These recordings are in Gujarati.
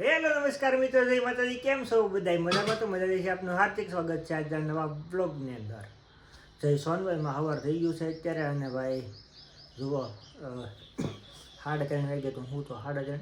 હેલો, નમસ્કાર મિત્રો, જય માતાજી. કેમ છો બધા મજામાં તો મજા છે. આપનું હાર્દિક સ્વાગત છે આજના નવા બ્લોગની અંદર. જય સોનભાઈમાં હવાર થઈ ગયું છે અત્યારે અને ભાઈ, જુઓ સાડા ત્રણ વાગે તો હું તો સાડા ત્રણ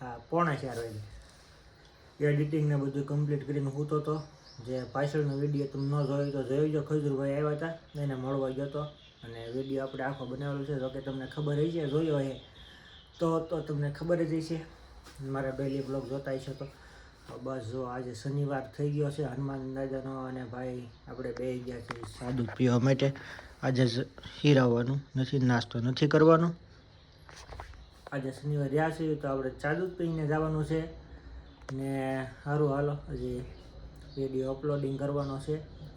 હા, પોણા ચાર વાગે. એડિટિંગને બધું કમ્પ્લીટ કરીને હું તો તો જે પાછળનો વીડિયો તમે ન જોયો તો જોઈ જો. ખજૂરભાઈ આવ્યા હતા એને મળવા ગયો હતો અને વીડિયો આપણે આખો બનાવેલો છે. જો કે તમને ખબર હશે, જોયો હે તો તો તમને ખબર જ હશે. મારા ડેલી બ્લોગ જોતા હશો તો. બસ જો, આજે શનિવાર થઈ ગયો છે, હનુમાન દાદાનો અને ભાઈ આપણે બે ગયા છીએ સાદું પીવા માટે. આજે જ હીરાવાનું નથી, નાસ્તો નથી કરવાનો. આજે શનિવાર રહ્યા છીએ તો આપણે ચાદુ પીને જવાનું છે. ને સારું હાલો, હજી વીડિયો અપલોડિંગ કરવાનો છે.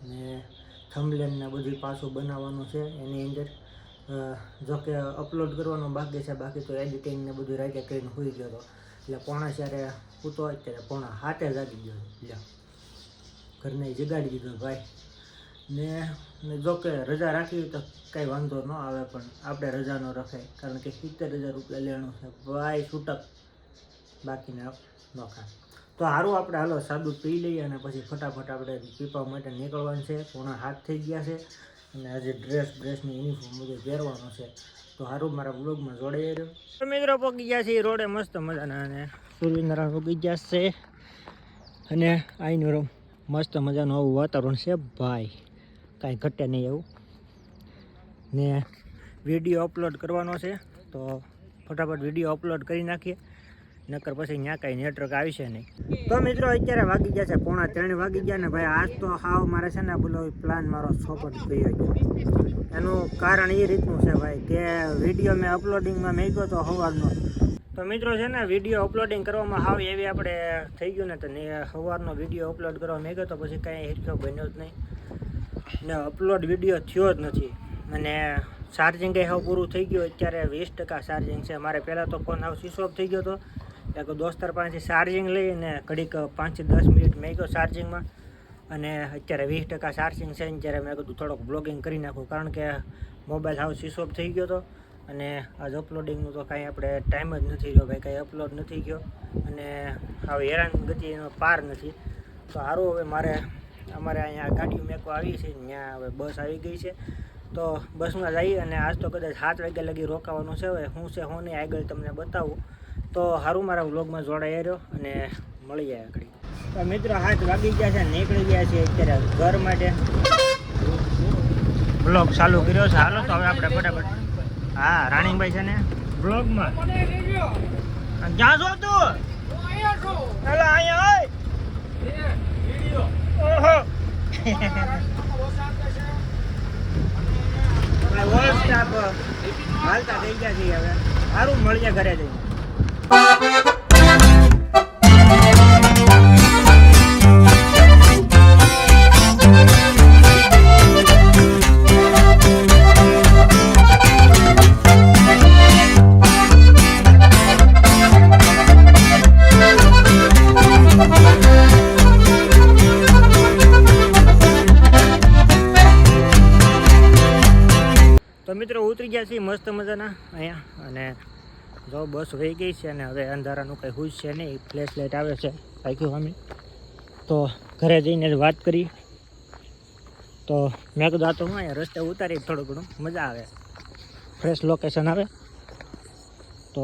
ને થમલેનને બધું પાછું બનાવવાનું છે એની અંદર. જોકે અપલોડ કરવાનું બાકી છે, બાકી તો એડિટિંગને બધું રાતે કરીને હોઈ ગયો હતો એટલે પોણા ચારે પૂતો હોય ત્યારે પોણા હાથે જાગી ગયો લ્યો. ઘરને જગાડી દીધો ભાઈ. ને જો કે રજા રાખી તો કાંઈ વાંધો ન આવે, પણ આપણે રજા ન રખાય. કારણ કે સિત્તેર હજાર રૂપિયા લેણું છે. ભાઈ, છૂટક. બાકીને ન ખાય તો સારું આપણે હાલો સાદું પી લઈએ અને પછી ફટાફટ આપણે પીપા માટે નીકળવાનું છે. પોણા હાથ થઈ ગયા છે. અને આજે ડ્રેસ ડ્રેસની યુનિફોર્મ બધું પહેરવાનો છે. તો સારું મારા બ્લોગમાં જોડાઈ રહ્યો મિત્રો પગી ગયા છે રોડે મસ્ત મજાના અને સૂર્યનારાયણ પગી ગયા છે. અને આઈનું રૂમ મસ્ત મજાનું આવું વાતાવરણ છે ભાઈ. કાંઈ ઘટે નહીં એવું. ને વીડિયો અપલોડ કરવાનો છે, તો ફટાફટ વીડિયો અપલોડ કરી નાખીએ. નકર પછી ત્યાં કાંઈ નેટવર્ક આવશે નહીં. તો મિત્રો અત્યારે વાગી ગયા છે પોણા ત્રણ, વાગી ગયા ને ભાઈ આજ તો હાવ મારે છે ને બોલો પ્લાન મારો સોપટ ગયો ગયો. એનું કારણ એ રીતનું છે ભાઈ કે વીડિયો મેં અપલોડિંગમાં મેક્યો તો સવારનો તો મિત્રો છે ને વીડિયો અપલોડિંગ કરવામાં હાવ એવી આપણે થઈ ગયું ને તો સવારનો વીડિયો અપલોડ કરવા મેક્યો તો પછી કાંઈ હિસ્સો બન્યો જ નહીં. ને અપલોડ વીડિયો થયો જ નથી. અને ચાર્જિંગ એ હવે પૂરું થઈ ગયું. અત્યારે વીસ ટકા ચાર્જિંગ છે. મારે પહેલાં તો ફોન હાવ સ્વિચ ઓફ થઈ ગયો હતો. એક દોસ્તાર પાસેથી ચાર્જિંગ લઈને ઘડીક પાંચથી દસ મિનિટ મેં ગયો ચાર્જિંગમાં અને અત્યારે વીસ ટકા ચાર્જિંગ છે ને ત્યારે મેં કીધું થોડોક બ્લોગિંગ કરી નાખું. કારણ કે મોબાઈલ હાવ સ્વિચ ઓફ થઈ ગયો હતો અને આજ અપલોડિંગનું તો કાંઈ આપણે ટાઈમ જ નથી રહ્યો ભાઈ, કાંઈ અપલોડ નથી ગયો અને હવે હેરાન ગતિ એનો પાર નથી. તો સારું હવે મારે અમારે અહીંયા ગાડીઓ મેકો આવી છે, ત્યાં હવે બસ આવી ગઈ છે. તો બસમાં જઈએ અને આજ તો કદાચ સાત વાગ્યા લગી રોકાવાનું છે. હવે હું છે, હું નહીં, આગળ તમને બતાવું. તો સારું મારા વ્લોગમાં જોડાઈ રહ્યો અને મળી જાય આગળ. તો મિત્રો હાથ વાગી ગયા છે, નીકળી ગયા છે અત્યારે ઘર માટે. બ્લોગ ચાલુ કર્યો છે. હાલો, તો હવે આપણે ફટાફટ હા, રાણીભાઈ છે ને બ્લોગમાં ક્યાં છો તું? હાલો, અહીંયા હોય. ઓહો. ઓલ સ્ટાફ હાલતા થઈ ગયા છીએ હવે. સારું મળીએ ઘરે જઈને. તો મિત્રો ઉતરી ગયા છીએ મસ્ત મજાના અહીંયા અને જો બસ વહી ગઈ છે અને હવે અંધારાનું કંઈ હુશ છે નહીં ફ્લેશ લાઇટ આવે છે, રાખ્યું અમે. તો ઘરે જઈને જ વાત કરી. તો મેં કીધું તો હું અહીંયા રસ્તે ઉતારી થોડું ઘણું મજા આવે. ફ્રેશ લોકેશન આવે. તો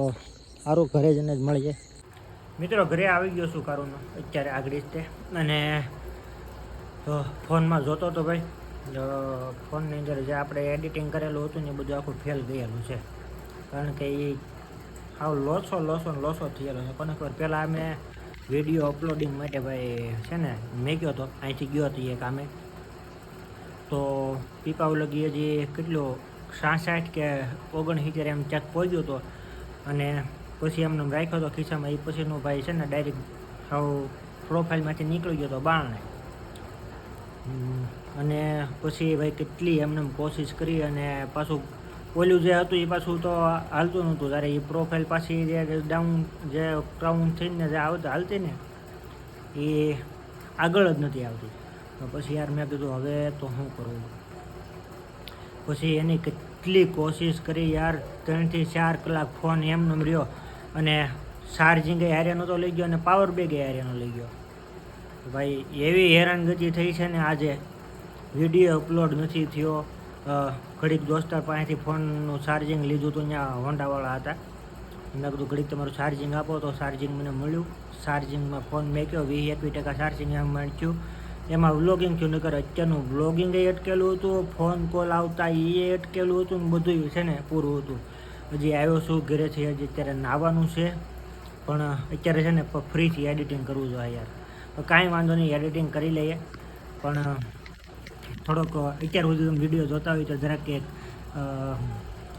સારું ઘરે જઈને જ મળીએ. મિત્રો, ઘરે આવી ગયો છું કારુનો. અત્યારે આગળ જ તે. અને, તો ફોનમાં જોતો હતો ભાઈ ફોનની અંદર જે આપણે એડિટિંગ કરેલું હતું ને એ બધું આખું ફેલ ગયેલું છે. કારણ કે એ હાવ લોસો લોસો લોસો થયેલો છે. કોને ખબર પહેલાં અમે વીડિયો અપલોડિંગ માટે ભાઈ, છે ને, મેં ગયો હતો અહીંથી ગયો હતો એ કામે તો પીપાવલગીએ લગી હજી કેટલો, સાસઠ કે ઓગણસિત્તેર એમ ચેક પહોંચ્યો હતો અને પછી એમને રાખ્યો હતો ખિસ્સામાં એ પછીનો ભાઈ છે ને ડાયરેક્ટ હાવ પ્રોફાઇલમાંથી નીકળી ગયો હતો બારણે. અને પછી ભાઈ કેટલી એમને એમ કોશિશ કરી અને પાછું ઓલું જે હતું, એ પાછું તો હાલતું નહોતું. ત્યારે એ પ્રોફાઇલ પાછી જે ડાઉન જે ક્રાઉન થઈને જે આવતી, હાલતી ને, એ આગળ જ નથી આવતી. પછી યાર મેં કીધું, હવે તો શું કરવું પછી એની કેટલી કોશિશ કરી યાર, ત્રણથી ચાર કલાક ફોન એમને એમ રહ્યો. અને ચાર્જિંગે એ તો લઈ ગયો અને પાવર બેગે એ લઈ ગયો. ભાઈ, એવી હેરાનગતિ થઈ છે ને, આજે. વીડિયો અપલોડ નથી થયો. ઘડીક દોસ્તાર પાસેથી ફોનનું ચાર્જિંગ લીધું હતું ત્યાં હોન્ડાવાળા હતા. મેં કીધું, ઘડીક તમારું ચાર્જિંગ આપો. તો ચાર્જિંગ મને મળ્યું. ચાર્જિંગમાં ફોન મેક્યો વીસ એકવીસ ટકા ચાર્જિંગ એમ મળ્યું. એમાં વ્લોગિંગ થયું, નકર અત્યારનું વ્લોગિંગ એ અટકેલું હતું. ફોન કોલ આવતા એ અટકેલું હતું ને બધું છે ને પૂરું હતું. હજી આવ્યો છું ઘરેથી, હજી અત્યારે નાહવાનું છે. પણ અત્યારે છે ને ફ્રીથી એડિટિંગ કરવું જોઈએ યાર. કાંઈ વાંધો નહીં એડિટિંગ કરી લઈએ. પણ થોડોક અત્યાર સુધી તમે વીડિયો જોતા હોય તો જરાક એક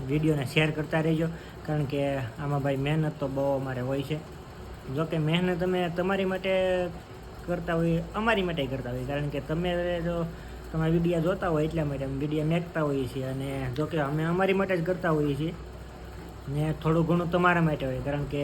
વિડીયોને શેર કરતા રહેજો. કારણ કે આમાં ભાઈ મહેનત તો બહુ અમારે હોય છે. જો કે મહેનત અમે તમારી માટે કરતા હોય અમારી માટે કરતા હોય કારણ કે તમે જો તમે વીડિયો જોતા હોય એટલા માટે અમે વિડીયા મેકતા હોઈએ છીએ. અને જો કે અમે અમારી માટે જ કરતા હોઈએ છીએ. ને થોડું ઘણું તમારા માટે હોય. કારણ કે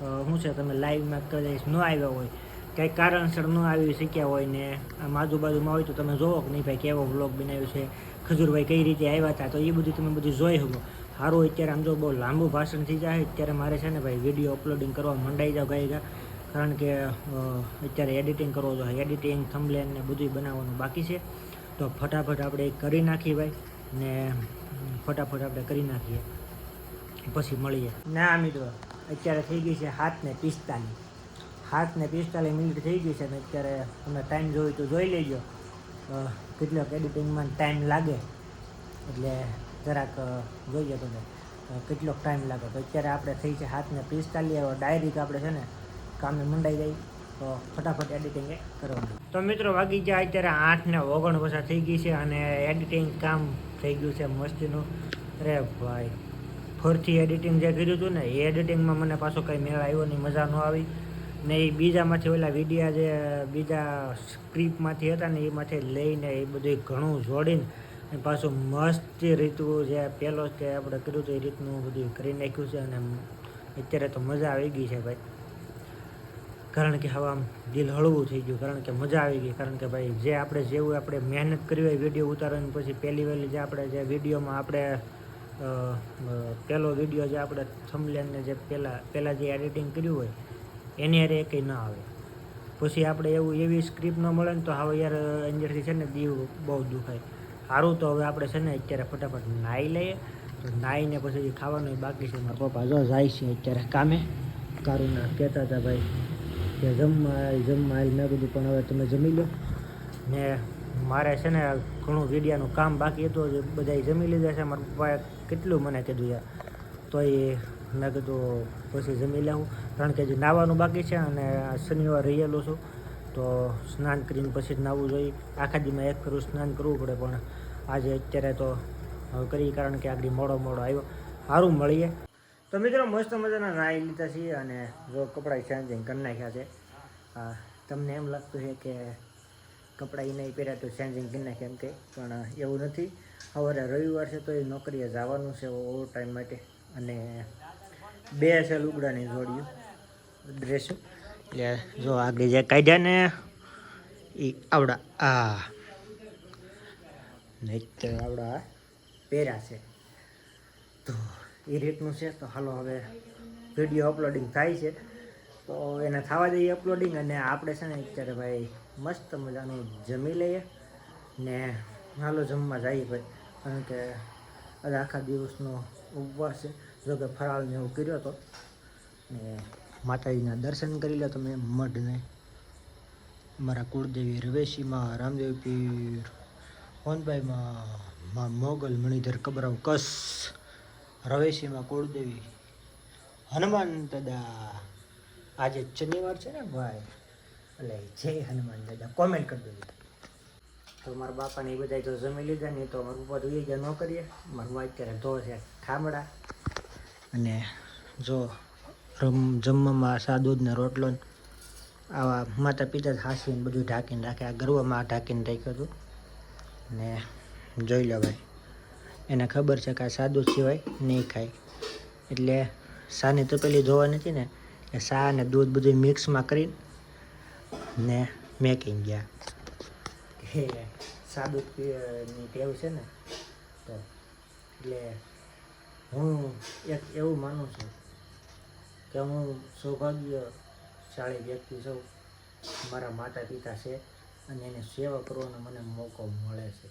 શું છે, તમે લાઈવમાં કદાચ ન આવ્યા હોય કંઈક કારણસર ન આવી શક્યા હોય ને આમ આજુબાજુમાં હોય તો તમે જોવો કે નહીં ભાઈ કેવો વ્લોગ બનાવ્યો છે, ખજૂરભાઈ કઈ રીતે આવ્યા હતા, તો એ બધું તમે બધું જોઈ શકો. સારું અત્યારે આમ જો બહુ લાંબુ ભાષણ થઈ જાય, અત્યારે મારે છે ને ભાઈ વીડિયો અપલોડિંગ કરવા મંડાઈ જાવ ગઈ કારણ કે અત્યારે એડિટિંગ કરવો જોઈએ એડિટિંગ થંબલેન ને બધું બનાવવાનું બાકી છે. તો ફટાફટ આપણે કરી નાખીએ ભાઈ, ને ફટાફટ આપણે કરી નાખીએ. પછી મળીએ. ના મિત્રો, અત્યારે થઈ ગઈ છે હાથ ને પિસ્તાલીસ. હાથ ને પિસ્તાલીસ મિનિટ થઈ ગઈ છે ને અત્યારે તમે ટાઈમ જોયું તો જોઈ લેજો. કેટલોક એડિટિંગમાં ટાઈમ લાગે. એટલે જરાક જોઈએ તમે કેટલોક ટાઈમ લાગે. તો અત્યારે આપણે થઈ છે હાથને પિસ્તાલીસ ડાયરેક્ટ આપણે છે ને કામે મંડાઈ જાય. તો ફટાફટ એડિટિંગ કરવાનું. તો મિત્રો વાગી ગયા અત્યારે આઠ ને ઓગણ વર્ષા થઈ ગઈ છે અને એડિટિંગ કામ થઈ ગયું છે મસ્તીનું. અરે ભાઈ, ફરથી એડિટિંગ જે કર્યું હતું ને, એ એડિટિંગમાં મને પાછો કંઈ મેળ આવ્યો નહીં, મજા ન આવી. ને એ બીજામાંથી ઓલા વિડીયા જે, બીજા સ્ક્રીપમાંથી હતા ને એમાંથી લઈને એ બધું ઘણું જોડીને પાછું મસ્ત રીતનું જે પહેલો જે આપણે કર્યું હતું એ રીતનું બધું કરી નાખ્યું છે અને અત્યારે તો મજા આવી ગઈ છે ભાઈ. કારણ કે હવે આમ દિલ હળવું થઈ ગયું, કારણ કે મજા આવી ગઈ, કારણ કે ભાઈ જે આપણે જેવું આપણે મહેનત કરી હોય વીડિયો ઉતારવાની પછી પહેલી વહેલી જે આપણે જે વિડીયોમાં આપણે પહેલો વીડિયો જે આપણે થમલેનને જે પહેલાં પહેલાં જે એડિટિંગ કર્યું હોય એની હારે કંઈ ના આવે. પછી આપણે એવું એવી સ્ક્રિપ્ટ ન મળે ને તો હવે યાર અંદરથી છે ને દીવ બહુ દુખાય. સારું તો હવે આપણે છે ને અત્યારે ફટાફટ નાહી લઈએ. તો નાહીને પછી જે ખાવાનું બાકી છે. મારા પપ્પા જો જાય છે અત્યારે કામે. કારુના કહેતા હતા ભાઈ કે જમવા જમવા. મેં કીધું, પણ હવે તમે જમી લો. ને મારે છે ને ઘણું વિડિયાનું કામ બાકી હતું જે બધાય જમી લીધા છે. મારા પપ્પાએ કેટલું મને કીધું યાર. તો એ મેં કીધું, પછી જમી લેવું કારણ કે જે નાહવાનું બાકી છે અને શનિવાર રહેલું છું, તો સ્નાન કરીને પછી જ નાહવું જોઈએ. આખા દીમાં એક ફેરું સ્નાન કરવું પડે, પણ આજે અત્યારે તો કરી કારણ કે આગળ મોડો મોડો આવ્યો. સારું મળીએ. તો મિત્રો, મસ્ત મજાના નાહી લીધા છીએ અને જો કપડાં ચેન્જિંગ કરી નાખ્યા છે. તમને એમ લાગતું છે કે કપડાં એ નહીં પહેર્યા તો ચેન્જિંગ કરી નાખ્યા એમ કે પણ એવું નથી. સવારે રવિવાર છે તો એ નોકરીએ જવાનું છે ઓવર ટાઈમ માટે. અને બે છે લુગડાની જોડિયું ડ્રેસ. એટલે જો આગળ જે કાઢ્યા ને એ આવડા, આ. નહીં આવડા પહેર્યા છે. તો એ રીતનું છે. તો હાલો હવે વીડિયો અપલોડિંગ થાય છે. તો એને થવા દઈએ અપલોડિંગ અને આપણે છે ને અત્યારે ભાઈ મસ્ત મજાનું જમી લઈએ ને હાલો જમવા જઈએ ભાઈ. કારણ કે આજે આખા દિવસનો ઉપવાસ છે. જો કે ફરાળને એવું કર્યો હતો ને માતાજીના દર્શન કરી લો તમે, મઢને. મારા કુળદેવી રવેશીમાં રામદેવ પીર હોનભાઈમાં મા મોગલ, મણિધર, કબરાવ, કસ રવેશીમાં કુળદેવી હનુમાન દાદા. આજે શનિવાર છે ને ભાઈ, એટલે જય હનુમાન દાદા. કોમેન્ટ કરી દેજો. તો મારા બાપાને એ બધા તો જમી લીધા, નહીં તો અમારું પપ્પા જોઈએ ગયા ન કરીએ. મારું અત્યારે ધો છે, ઠામડા. અને જો રમ, જમવામાં સાદૂધને રોટલો આવા માતા પિતા હાંસીને બધું ઢાંકીને રાખે. આ ગરવામાં ઢાંકીને રાખ્યું હતું. ને જોઈ લો ભાઈ, એને ખબર છે કે આ સાદું સિવાય નહીં ખાય. એટલે સાની તપેલી ધોવા નથી ને, એ સા અને દૂધ બધું મિક્સમાં કરીને ને મેકિંગ ગયા. સાદું ની ટેવ છે ને. તો એટલે હું એક એવું માનું છું કે હું સૌભાગ્યશાળી વ્યક્તિ છું. મારા માતા પિતા છે અને એને સેવા કરવાનો મને મોકો મળે છે.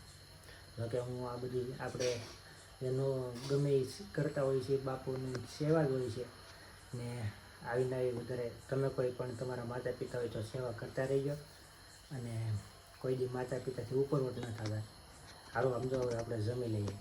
જોકે હું આ બધી આપણે એનો ગમે એ કરતા હોય છે, બાપુની સેવા જ હોય છે. ને આવીને આવી વધારે તમે કોઈ પણ તમારા માતા પિતા હોય તો સેવા કરતા રહીજો. અને કોઈ દી માતા પિતાથી ઉપરવટ ન થતા. સારું સમજો હવે આપણે જમી લઈએ.